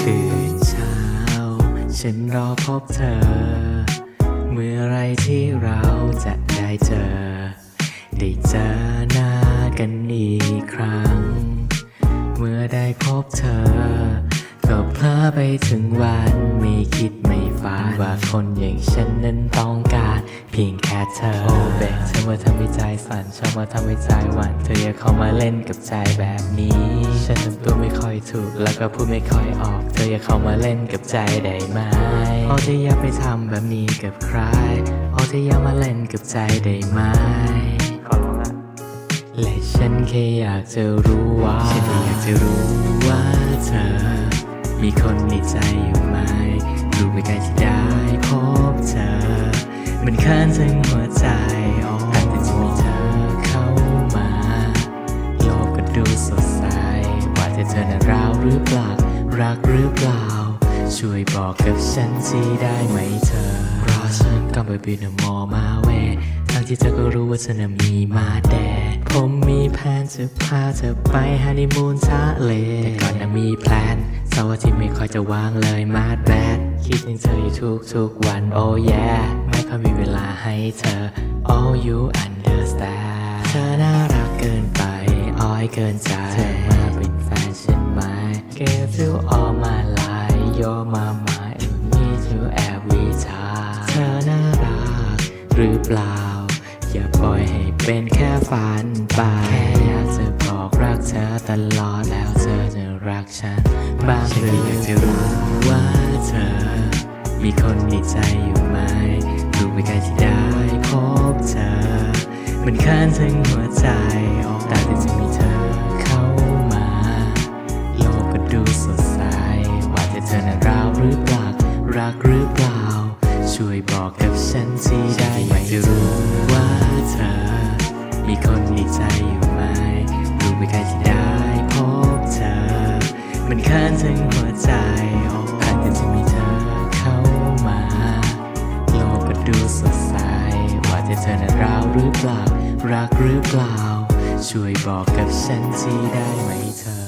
คืนเช้า ฉันรอพบเธอ เมื่อไรที่เราจะได้เจอ ได้เจอหน้ากันอีกครั้ง เมื่อได้พบเธอ ก็เพลอไปถึงวันไม่คิดไม่ฝันว่าคนอย่างฉันนั้นต้องการ เพียงแค่เธอ โอ้เบกเธอมาทำให้ใจสั่นชอบมาทำให้ใจหวั่นเธออย่าเข้ามาเล่นกับใจแบบนี้ ฉันทำตัวไม่ ค่อยถูก แล้วก็พูดไม่ค่อยออก เธออย่าเข้ามาเล่นกับใจได้ไหมโอ้เธออย่าไปทำแบบนี้กับใครโอ้เธออย่ามาเล่นกับใจได้ไหมขอร้องละและฉันแค่อยากจะรู้ว่าฉันแค่อยากจะรู้ว่าเธอ มีคนในใจอยู่ไหมรู้ไม่ไกลที่ได้พบเธอ มันคันถึงหัวใจ รือเปล่า ช่วยบอกกับฉันทีได้ไหมเธอ เพราะฉันก็ไปบินมอมาเวทั้งที่เธอก็รู้ว่าเธอน่ะมีมาแดผมมีแผนจะพาเธอไปฮันนีมูนทะเลแต่ก่อนน่ะมีแพลนเสาร์อาทิตย์ไม่ค่อยจะว่างเลยมาดแบดคิดถึงเธออยู่ทุกทุกๆวันโอ้แย่ไม่ค่อยมีเวลาให้เธอ all you understand เธอน่ารักเกินไปอ้อยเกินใจเธอมา หรือเปล่า อย่าปล่อยให้เป็นแค่ฝันไปแค่อยากจะบอกรักเธอตลอดแล้วเธอจะรักฉันบ้างหรืออยากจะรู้ว่าเธอ มีคนในใจอยู่ไหมรู้ไม่ไกลที่ได้พบเธอ มันคันถึงหัวใจอ๋อแต่ที่จะมีเธอเข้ามา โลกก็ดูสดใสว่าแต่เธอน่ะราวหรือเปล่ารักหรือเปล่า ช่วยบอกกับฉันที มันคันถึงหัวใจอ๋อแต่จะมีเธอเข้ามา โลกก็ดูสดใส ว่าแต่เธอนั้นราวหรือเปล่า รักหรือเปล่า ช่วยบอกกับฉันทีได้ไหมเธอ